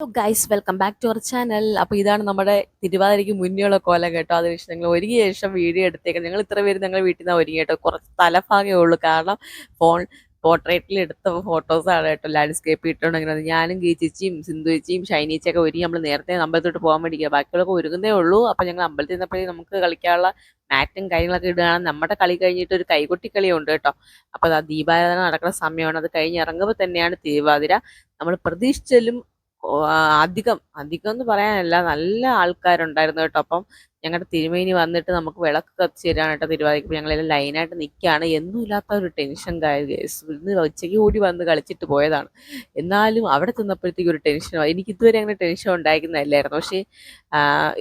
Guys welcome back to our channel അപ്പോൾ ഇതാണ് നമ്മുടെ തിരുവാതിരയ്ക്ക് മുന്നേയുള്ള കോലം കേട്ടോ. അതിന് ശേഷം ഞങ്ങൾ ഒരുങ്ങിയ ശേഷം വീഡിയോ എടുത്തേക്കാം. ഞങ്ങൾ ഇത്ര പേര് ഞങ്ങൾ വീട്ടിൽ നിന്ന് ഒരുങ്ങി കേട്ടോ. കുറച്ച് തലഭാഗമേ ഉള്ളൂ. കാരണം ഫോൺ പോർട്രേറ്റിൽ എടുത്ത ഫോട്ടോസാണ് കേട്ടോ. ലാൻഡ്സ്കേപ്പ് ഇട്ടുണ്ടെങ്കിൽ ഞാനും ഗീച്ചിച്ചിയും സിന്ധുച്ചിയും ഷൈനീച്ചയൊക്കെ ഒരുങ്ങി നമ്മൾ നേരത്തെ അമ്പലത്തോട്ട് പോകാൻ വേണ്ടിക്കുക ബാക്കിയുള്ളൊക്കെ ഒരുങ്ങുന്നേ ഉള്ളൂ. അപ്പം ഞങ്ങൾ അമ്പലത്തിൽ നിന്നപ്പോഴേ നമുക്ക് കളിക്കാനുള്ള മാറ്റും കാര്യങ്ങളൊക്കെ ഇടുകയാണ്. നമ്മുടെ കളി കഴിഞ്ഞിട്ട് ഒരു കൈകൊട്ടി കളിയുണ്ട് കേട്ടോ. അപ്പോൾ ദീപാരാധന നടക്കുന്ന സമയമാണ്. അത് കഴിഞ്ഞ് ഇറങ്ങുമ്പോൾ തന്നെയാണ് തിരുവാതിര. നമ്മൾ പ്രതീക്ഷിച്ചാലും അധികം അധികം എന്ന് പറയാനല്ല നല്ല ആൾക്കാരുണ്ടായിരുന്നു കേട്ടോ. അപ്പം ഞങ്ങളുടെ തിരുമേനി വന്നിട്ട് നമുക്ക് വിളക്ക് കത്തിച്ച് തരാണ് കേട്ടോ തിരുവാതിരക്ക്. ഞങ്ങളെല്ലാം ലൈനായിട്ട് നിൽക്കുകയാണ് എന്നും ഇല്ലാത്ത ഒരു ടെൻഷൻ ഇന്ന് ഉച്ചയ്ക്ക് കൂടി വന്ന് കളിച്ചിട്ട് പോയതാണ്. എന്നാലും അവിടെ ചെന്നപ്പോഴത്തേക്ക് ഒരു ടെൻഷൻ എനിക്ക് ഇതുവരെ അങ്ങനെ ടെൻഷൻ ഉണ്ടായിരിക്കുന്നതല്ലായിരുന്നു പക്ഷേ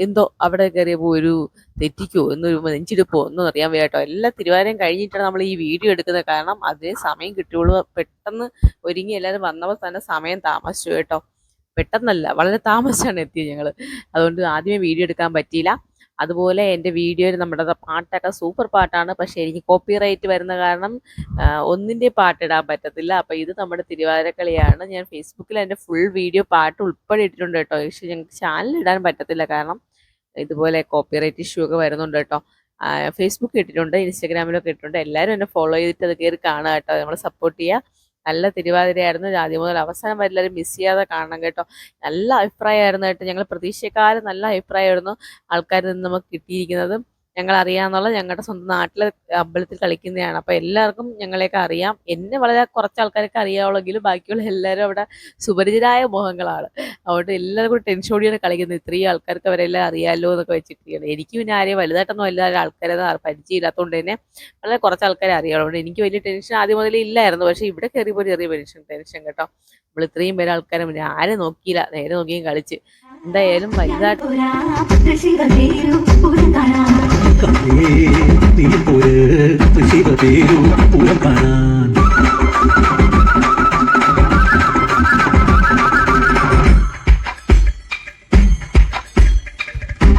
എന്തോ അവിടെ കയറിയപ്പോൾ ഒരു തെറ്റിക്കോ എന്നൊരു നെഞ്ചിടിപ്പോ ഒന്നും അറിയാൻ കേട്ടോ. എല്ലാ തിരുവാതിരം കഴിഞ്ഞിട്ടാണ് നമ്മൾ ഈ വീഡിയോ എടുക്കുന്നത്. കാരണം അതേ സമയം കിട്ടിയുള്ളൂ പെട്ടെന്ന് ഒരുങ്ങി എല്ലാവരും വന്നപ്പോൾ തന്നെ സമയം താമസിച്ചു കേട്ടോ. പെട്ടെന്നല്ല വളരെ താമസിച്ചാണ് എത്തിയത് ഞങ്ങൾ അതുകൊണ്ട് ആദ്യമേ വീഡിയോ എടുക്കാൻ പറ്റിയില്ല. അതുപോലെ എന്റെ വീഡിയോയിൽ നമ്മുടെ പാട്ടൊക്കെ സൂപ്പർ പാട്ടാണ്. പക്ഷേ എനിക്ക് കോപ്പിറൈറ്റ് വരുന്ന കാരണം ഒന്നിന്റെ പാട്ടിടാൻ പറ്റത്തില്ല. അപ്പോൾ ഇത് നമ്മുടെ തിരുവാതിരക്കളിയാണ്. ഞാൻ ഫേസ്ബുക്കിൽ എന്റെ ഫുൾ വീഡിയോ പാട്ട് ഉൾപ്പെടെ ഇട്ടിട്ടുണ്ട് കേട്ടോ. പക്ഷേ ഞങ്ങൾക്ക് ചാനൽ ഇടാൻ പറ്റത്തില്ല കാരണം ഇതുപോലെ കോപ്പിറൈറ്റ് ഇഷ്യൂ ഒക്കെ വരുന്നുണ്ട് കേട്ടോ. ഫേസ്ബുക്ക് ഇട്ടിട്ടുണ്ട് ഇൻസ്റ്റാഗ്രാമിലൊക്കെ ഇട്ടിട്ടുണ്ട്. എല്ലാവരും എന്നെ ഫോളോ ചെയ്തിട്ട് അത് കയറി കാണുക കേട്ടോ. നമ്മളെ സപ്പോർട്ട് ചെയ്യുക. നല്ല തിരുവാതിരയായിരുന്നു. ആദ്യം മുതൽ അവസാനം വരെ എല്ലാവരും മിസ് ചെയ്യാതെ കാണണം കേട്ടോ. നല്ല അഭിപ്രായമായിരുന്നു കേട്ടോ. ഞങ്ങൾ പ്രതീക്ഷക്കാരും നല്ല അഭിപ്രായമായിരുന്നു ആൾക്കാരിൽ നിന്ന് നമുക്ക് കിട്ടിയിരിക്കുന്നത്. ഞങ്ങൾ അറിയാന്നുള്ള ഞങ്ങളുടെ സ്വന്തം നാട്ടിലെ അമ്പലത്തിൽ കളിക്കുന്നതാണ് അപ്പോൾ എല്ലാവർക്കും ഞങ്ങളെയൊക്കെ അറിയാം. എന്നെ വളരെ കുറച്ച് ആൾക്കാരൊക്കെ അറിയാവുള്ളെങ്കിലും ബാക്കിയുള്ള എല്ലാവരും അവിടെ സുപരിചിതരായ മുഖങ്ങളാണ് അതുകൊണ്ട് എല്ലാവരും കൂടി ടെൻഷോടിയാണ് കളിക്കുന്നത്. ഇത്രയും ആൾക്കാർക്ക് അവരെല്ലാം അറിയാമല്ലോ എന്നൊക്കെ വെച്ചിട്ടാണ് എനിക്ക് പിന്നെ ആരെയും വലുതായിട്ടൊന്നും എല്ലാവരും ആൾക്കാരെ പരിചയമില്ലാത്തതുകൊണ്ട് തന്നെ വളരെ കുറച്ച് ആൾക്കാരെ അറിയാവുള്ളൂ. എനിക്ക് വലിയ ടെൻഷൻ ആദ്യം മുതലേ ഇല്ലായിരുന്നു. പക്ഷേ ഇവിടെ കയറിയപ്പോൾ ചെറിയ ടെൻഷൻ ടെൻഷൻ കേട്ടോ. നമ്മൾ ഇത്രയും പേര് ആൾക്കാരെ ആരെ നോക്കിയില്ല. നേരെ നോക്കിയും കളിച്ച്. എന്തായാലും വലുതായിട്ട് കപ്പേ നീ പോര് തൃശ്ശീല പേരു പൂരം കാണാൻ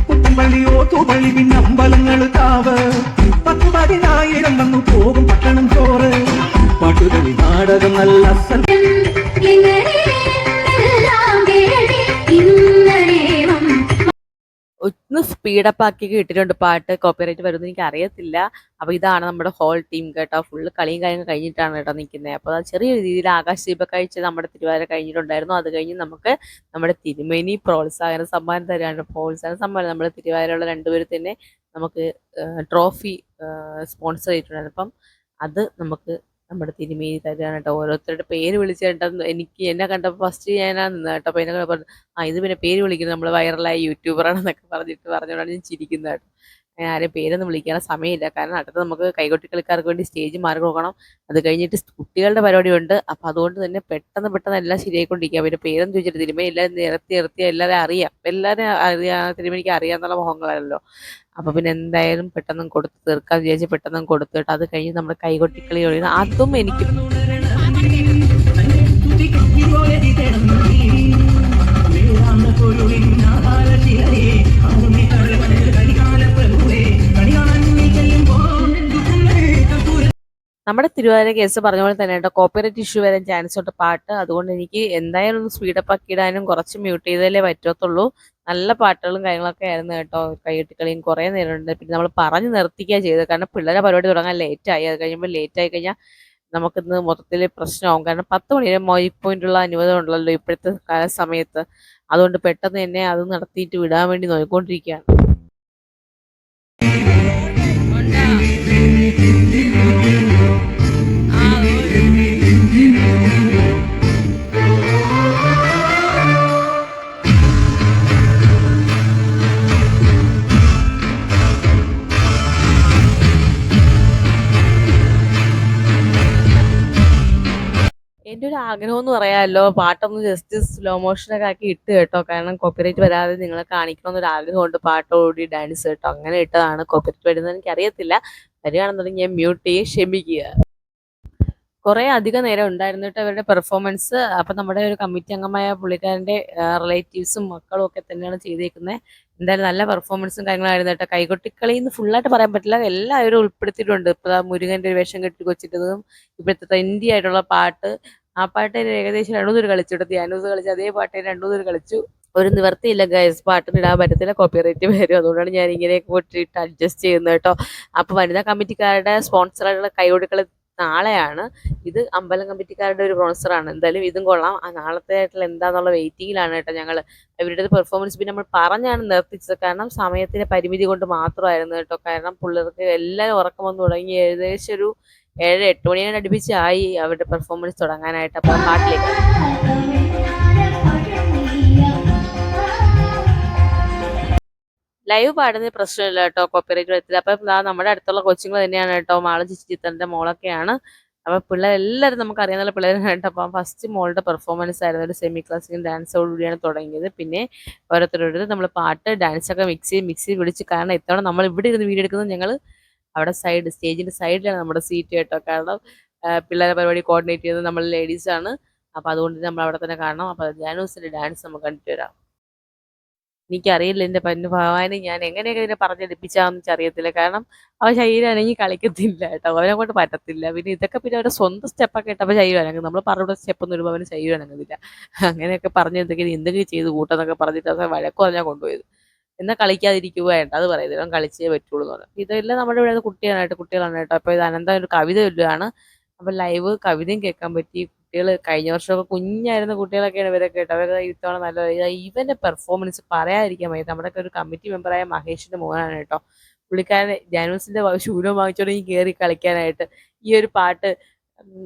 പുത്തുമ്പള്ളിയോ തൂപ്പള്ളി സ്പീഡപ്പ് ആക്കി കിട്ടിയിട്ടുണ്ട്. പാട്ട് കോപ്പിറൈറ്റ് വരുമെന്ന് എനിക്ക് അറിയത്തില്ല അപ്പോൾ ഇതാണ് നമ്മുടെ ഹോൾ ടീം കേട്ടോ. ഫുള്ള് കളിയും കാര്യങ്ങൾ കഴിഞ്ഞിട്ടാണ് കേട്ടോ നിൽക്കുന്നത് അപ്പോൾ അത് ചെറിയ രീതിയിൽ ആകാശ ദീപ കഴിച്ച് നമ്മുടെ തിരുവാതിര കഴിഞ്ഞിട്ടുണ്ടായിരുന്നു. അത് കഴിഞ്ഞ് നമുക്ക് നമ്മുടെ തിരുമേനി പ്രോത്സാഹന സമ്മാനം തരാണ് പ്രോത്സാഹന സമ്മാനം നമ്മുടെ തിരുവാതിരയുള്ള രണ്ടുപേരും തന്നെ നമുക്ക് ട്രോഫി സ്പോൺസർ ചെയ്തിട്ടുണ്ടായിരുന്നു. അപ്പം അത് നമുക്ക് നമ്മുടെ തിരുമേനി തരാണ് കേട്ടോ ഓരോരുത്തരുടെ പേര് വിളിച്ച് കേട്ടോ എനിക്ക് എന്നെ കണ്ടപ്പോൾ ഫസ്റ്റ് ഞാനാ നിന്ന് കേട്ടോ. അപ്പോൾ എന്നെ പറഞ്ഞു ആ ഇത് പിന്നെ പേര് വിളിക്കുന്നത് നമ്മൾ വൈറലായ യൂട്യൂബറാണെന്നൊക്കെ പറഞ്ഞിട്ട് പറഞ്ഞുകൊണ്ടാണ് ഞാൻ ചിരിക്കുന്നത് കേട്ടോ. ഞാൻ ആരെയും പേരൊന്നും വിളിക്കാൻ സമയമില്ല. കാരണം അടുത്ത് നമുക്ക് കൈകൊട്ടി കളിക്കാർക്ക് വേണ്ടി സ്റ്റേജ് മാറി കൊടുക്കണം അത് കഴിഞ്ഞിട്ട് കുട്ടികളുടെ പരിപാടിയുണ്ട്. അപ്പോൾ അതുകൊണ്ട് തന്നെ പെട്ടെന്ന് പെട്ടെന്ന് എല്ലാം ശരിയായിക്കൊണ്ടിരിക്കുക. പിന്നെ പേരൊന്നും ചോദിച്ചിട്ട് തിരുമേ എല്ലാം നിരത്തി നിർത്തി എല്ലാവരും അറിയാം. എല്ലാവരും അറിയാ തിരുമേനിക്ക് അറിയാന്നുള്ള മുഖങ്ങളല്ലോ അപ്പോൾ പിന്നെ എന്തായാലും പെട്ടെന്ന് കൊടുത്ത് തീർക്കാൻ വിചാരിച്ച് പെട്ടെന്ന് കൊടുത്തിട്ട് അത് കഴിഞ്ഞ് നമ്മുടെ കൈകൊട്ടിക്കളി കളിക്കുന്നു അതും എനിക്ക് നമ്മുടെ തിരുവാതിര കേസ് പറഞ്ഞ പോലെ തന്നെ കേട്ടോ. കോപ്പിറൈറ്റ് ഇഷ്യൂ വരാൻ ചാൻസ് ഉണ്ട്. പാട്ട് അതുകൊണ്ട് എനിക്ക് എന്തായാലും ഒന്ന് സ്പീഡപ്പ് ആക്കി ഇടാനും കുറച്ച് മ്യൂട്ട് ചെയ്താലേ പറ്റത്തുള്ളൂ. നല്ല പാട്ടുകളും കാര്യങ്ങളൊക്കെ ആയിരുന്നു കേട്ടോ കൈകൊട്ടിക്കളിയും കുറേ നേരമുണ്ട്. പിന്നെ നമ്മൾ പറഞ്ഞു നിർത്തിക്കുക ചെയ്തത്. കാരണം പിള്ളേരെ പരിപാടി തുടങ്ങാൻ ലേറ്റ് ആയി. അത് കഴിയുമ്പോൾ ലേറ്റ് ആയി കഴിഞ്ഞാൽ നമുക്കിന്ന് മൊത്തത്തിൽ പ്രശ്നമാവും. കാരണം പത്ത് മണി വരെ മൊയ് പോയിന്റുള്ള അനുവദം ഉണ്ടല്ലോ ഇപ്പോഴത്തെ കാല സമയത്ത്. അതുകൊണ്ട് പെട്ടെന്ന് തന്നെ അത് നടത്തിയിട്ട് വിടാൻ വേണ്ടി നോക്കിക്കൊണ്ടിരിക്കുകയാണ്. ആഗ്രഹം എന്ന് പറയാമല്ലോ പാട്ടൊന്ന് ജസ്റ്റ് സ്ലോ മോഷനൊക്കെ ആക്കി ഇട്ട് കേട്ടോ. കാരണം കോപ്പിറൈറ്റ് വരാതെ നിങ്ങളെ കാണിക്കണമെന്നൊരു ആഗ്രഹമുണ്ട്. പാട്ടോടി ഡാൻസ് കേട്ടോ. അങ്ങനെ ഇട്ടതാണ് കോപ്പിറൈറ്റ് വരുന്നത് എനിക്ക് അറിയത്തില്ല വരികയാണെന്നുണ്ടെങ്കിൽ ഞാൻ മ്യൂട്ട് ചെയ്യും ക്ഷമിക്കുക. കുറേ അധികം നേരം ഉണ്ടായിരുന്നു കേട്ടോ അവരുടെ പെർഫോമൻസ് അപ്പം നമ്മുടെ ഒരു കമ്മിറ്റി അംഗമായ പുള്ളിക്കാരന്റെ റിലേറ്റീവ്സും മക്കളും ഒക്കെ തന്നെയാണ് ചെയ്തേക്കുന്നത് എന്തായാലും നല്ല പെർഫോമൻസും കാര്യങ്ങളായിരുന്നു കേട്ടോ. കൈകൊട്ടിക്കളി എന്ന് ഫുള്ളായിട്ട് പറയാൻ പറ്റില്ല. എല്ലാവരും ഉൾപ്പെടുത്തിയിട്ടുണ്ട്. ഇപ്പോൾ മുരുകന്റെ ഒരു വേഷം കെട്ടി കൊച്ചിട്ടതും ഇപ്പോഴത്തെ ട്രെൻഡി ആയിട്ടുള്ള പാട്ട്. ആ പാട്ട് ഏകദേശം രണ്ടു മൂന്ന് കളിച്ചു ധ്യാനൂസ് കളിച്ചു. അതേ പാട്ട് രണ്ടു മൂന്ന് കളിച്ചു. ഒരു നിവർത്തിയില്ല ഗൈസ് പാട്ടിന് ഇടാൻ പറ്റത്തില്ല കോപ്പിറൈറ്റ് വരും. അതുകൊണ്ടാണ് ഞാൻ ഇങ്ങനെ പോയിട്ട് അഡ്ജസ്റ്റ് ചെയ്യുന്നത് കേട്ടോ. അപ്പോൾ വനിതാ കമ്മിറ്റിക്കാരുടെ സ്പോൺസറുടെ കൈകൊടുക്കൽ നാളെയാണ്. ഇത് അമ്പലം കമ്മിറ്റിക്കാരുടെ ഒരു സ്പോൺസറാണ് എന്തായാലും ഇതും കൊള്ളാം. ആ നാളത്തെ ആയിട്ടുള്ള എന്താന്നുള്ള വെയിറ്റിങ്ങിലാണ് കേട്ടോ ഞങ്ങൾ ഇവരുടെ പെർഫോമൻസ് പിന്നെ നമ്മൾ പറഞ്ഞാണ് നിർത്തിച്ചത്. കാരണം സമയത്തിന്റെ പരിമിതി കൊണ്ട് മാത്രമായിരുന്നു കേട്ടോ. കാരണം പിള്ളേർക്ക് എല്ലാവരും ഉറക്കം വന്ന് തുടങ്ങി. ഏകദേശം ഒരു ഏഴ് എട്ട് മണിയാണ് അടുപ്പിച്ചായി അവരുടെ പെർഫോമൻസ് തുടങ്ങാനായിട്ട് അപ്പൊ പാട്ടിലേക്ക് ലൈവ് പാടുന്ന പ്രശ്നമില്ല കേട്ടോ കോപ്പിറൈറ്റ് വരത്തില്ല അപ്പൊ നമ്മുടെ അടുത്തുള്ള കൊച്ചുങ്ങൾ തന്നെയാണ് കേട്ടോ മാള ചിത്രന്റെ മോളൊക്കെയാണ്. അപ്പൊ പിള്ളേരെല്ലാവരും നമുക്ക് അറിയാവുന്ന പിള്ളേരാണ് കേട്ടോ. അപ്പം ഫസ്റ്റ് മോളുടെ പെർഫോമൻസ് ആയിരുന്നു ഒരു സെമി ക്ലാസിക്കൽ ഡാൻസോടുകൂടിയാണ് തുടങ്ങിയത്. പിന്നെ ഓരോരുത്തരോട് നമ്മൾ പാട്ട് ഡാൻസ് ഒക്കെ മിക്സ് മിക്സ് വിളിച്ച് കാരണം ഇത്തവണ നമ്മൾ ഇവിടെ ഇരുന്ന് വീഡിയോ എടുക്കുന്നത് ഞങ്ങൾ അവിടെ സൈഡ് സ്റ്റേജിന്റെ സൈഡിലാണ് നമ്മുടെ സീറ്റ് കേട്ടോ. കാരണം പിള്ളേരെ പരിപാടി കോർഡിനേറ്റ് ചെയ്യുന്നത് നമ്മൾ ലേഡീസ് ആണ്. അപ്പൊ അതുകൊണ്ട് നമ്മൾ അവിടെ തന്നെ കാണണം. അപ്പോൾ ജാനൂസിന്റെ ഡാൻസ് നമുക്ക് കണ്ടിട്ട് വരാം. എനിക്കറിയില്ല എന്റെ പന്നു ഭഗവാന് ഞാൻ എങ്ങനെയൊക്കെ ഇതിനെ പറഞ്ഞെടുപ്പിച്ചാന്ന് അറിയത്തില്ല കാരണം അവ ശരീരം അനങ്ങി കളിക്കത്തില്ല കേട്ടോ. അവനെ കൊണ്ട് പറ്റത്തില്ല. പിന്നെ ഇതൊക്കെ പിന്നെ അവരുടെ സ്വന്തം സ്റ്റെപ്പൊക്കെ ഇട്ടപ്പോൾ ശരീരം അനങ്ങും. നമ്മൾ പറഞ്ഞ സ്റ്റെപ്പ് എന്ന് വരുമ്പോൾ അവന് ശരീരം അനങ്ങുന്നില്ല. അങ്ങനെയൊക്കെ പറഞ്ഞ് എന്തെങ്കിലും എന്തെങ്കിലും ചെയ്ത് കൂട്ടെന്നൊക്കെ പറഞ്ഞിട്ട് അവസാനം വഴക്ക് പറഞ്ഞാൽ കൊണ്ടുപോയത്. എന്നാൽ കളിക്കാതിരിക്കുക വേണ്ട അത് പറയുന്നത്? ഇവൻ കളിച്ചേ പറ്റുള്ളൂ എന്ന് പറഞ്ഞു. ഇതെല്ലാം നമ്മുടെ ഇവിടെ കുട്ടികളായിട്ട് കുട്ടികളാണ് കേട്ടോ. അപ്പോൾ ഇത് അനന്ത ഒരു കവിത ചൊല്ലുകയാണ് അപ്പം ലൈവ് കവിതയും കേൾക്കാൻ പറ്റി. കുട്ടികൾ കഴിഞ്ഞ വർഷമൊക്കെ കുഞ്ഞായിരുന്ന കുട്ടികളൊക്കെയാണ് ഇവരൊക്കെ കേട്ടോ. അവരൊക്കെ ഇത്തവണ നല്ല ഇവന്റെ പെർഫോമൻസ് പറയാതിരിക്കാൻ വയ്യ നമ്മുടെ ഒരു കമ്മിറ്റി മെമ്പറായ മഹേഷിന്റെ മോനാണ് കേട്ടോ. പുള്ളിക്കാരൻ ജാനുസിന്റെ ശൂലം വാങ്ങിച്ചോണ്ട് ഈ കയറി കളിക്കാനായിട്ട് ഈ ഒരു പാട്ട്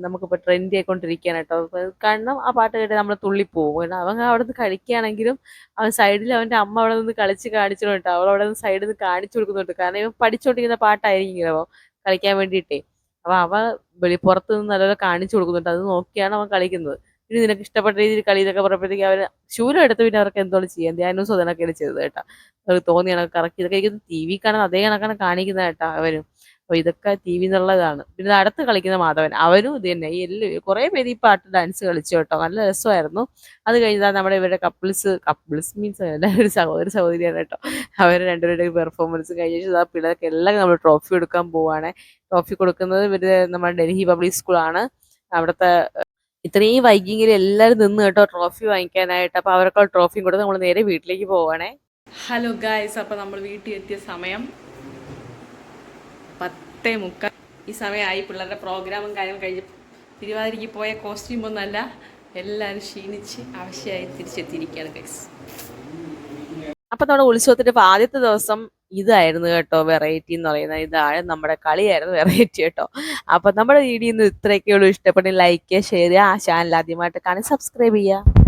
നമുക്കിപ്പോൾ ട്രെൻഡി ആയിക്കൊണ്ടിരിക്കുകയാണ് കേട്ടോ കാരണം ആ പാട്ട് കേട്ട് നമ്മൾ തുള്ളിപ്പോവും. കാരണം അവൻ അവിടെ നിന്ന് കളിക്കുകയാണെങ്കിലും അവൻ സൈഡിൽ അവന്റെ അമ്മ അവിടെ നിന്ന് കളിച്ച് കാണിച്ചിട്ടുണ്ട്. അവൾ അവിടെ നിന്ന് സൈഡിൽ നിന്ന് കാണിച്ചു കൊടുക്കുന്നുണ്ട്. കാരണം ഇവൻ പഠിച്ചുകൊണ്ടിരിക്കുന്ന പാട്ടായിരിക്കും അവൻ കളിക്കാൻ വേണ്ടിയിട്ടേ. അപ്പൊ അവ വെളിപ്പുറത്ത് നിന്ന് നല്ലപോലെ കാണിച്ചു കൊടുക്കുന്നുണ്ട്. അത് നോക്കിയാണ് അവൻ കളിക്കുന്നത്. പിന്നെ നിനക്ക് ഇഷ്ടപ്പെട്ട രീതിയിൽ കളി ഇതൊക്കെ പറഞ്ഞപ്പോഴത്തേക്ക് അവർ ശൂലം എടുത്ത് പിന്നെ അവർക്ക് എന്തോളം ചെയ്യാം ധ്യാനവും അതിനൊക്കെയാണ് ചെയ്തത് കേട്ടോ. അവർക്ക് തോന്നിയാണ്. കറക്റ്റ് ഇതൊക്കെ ടി വി കാണാൻ അതേ കണക്കാണ് കാണിക്കുന്നത് കേട്ടോ അവരും. അപ്പൊ ഇതൊക്കെ ടി വി എന്നുള്ളതാണ് പിന്നെ അടുത്ത് കളിക്കുന്ന മാധവൻ അവനും ഇത് തന്നെ. ഈ എല്ലാ കുറേ പേര് ഈ പാട്ട് ഡാൻസ് കളിച്ചു കേട്ടോ. നല്ല രസമായിരുന്നു. അത് കഴിഞ്ഞാൽ നമ്മുടെ ഇവരുടെ കപ്പിൾസ് കപ്പിൾസ് മീൻസ് ഒരു സഹോദര സഹോദരിയാണ് കേട്ടോ. അവർ രണ്ടുപേരുടെ പെർഫോമൻസ് കഴിഞ്ഞ ആ പിള്ളേർക്ക് എല്ലാം നമ്മൾ ട്രോഫി എടുക്കാൻ പോവാണ്. ട്രോഫി കൊടുക്കുന്നത് ഇവർ നമ്മുടെ ഡൽഹി പബ്ലിക് സ്കൂളാണ് അവിടുത്തെ ഇത്രയും വൈകിങ്ങിൽ എല്ലാവരും നിന്ന് കേട്ടോ ട്രോഫി വാങ്ങിക്കാനായിട്ട്. അപ്പോൾ അവർക്ക് ട്രോഫിയും കൊടുത്ത് നമ്മൾ നേരെ വീട്ടിലേക്ക് പോവാണേ. ഹലോ ഗായ്സ് അപ്പോൾ നമ്മൾ വീട്ടിൽ എത്തിയ സമയം പത്തേ മുക്കാൽ ഈ സമയമായി പിള്ളേരുടെ പ്രോഗ്രാമും കാര്യം കഴിഞ്ഞ് തിരുവാതിരയ്ക്ക് പോയ കോസ്റ്റ്യൂം ഒന്നല്ല എല്ലാവരും ക്ഷീണിച്ച് ആവശ്യമായി തിരിച്ചെത്തിയിരിക്കുകയാണ് ഗൈസ് അപ്പം നമ്മുടെ ഉത്സവത്തിന്റെ ആദ്യത്തെ ദിവസം ഇതായിരുന്നു കേട്ടോ വെറൈറ്റി എന്ന് പറയുന്നത് ഇതാണ് നമ്മുടെ കളിയായിരുന്നു വെറൈറ്റി കേട്ടോ. അപ്പം നമ്മുടെ വീഡിയോ ഇന്ന് ഇത്രയൊക്കെ ഉള്ളൂ. ഇഷ്ടപ്പെട്ടെങ്കിൽ ലൈക്ക് ചെയ്യുക ഷെയർ ചെയ്യുക. ആ ചാനൽ ആദ്യമായിട്ട് കാണി സബ്സ്ക്രൈബ് ചെയ്യുക.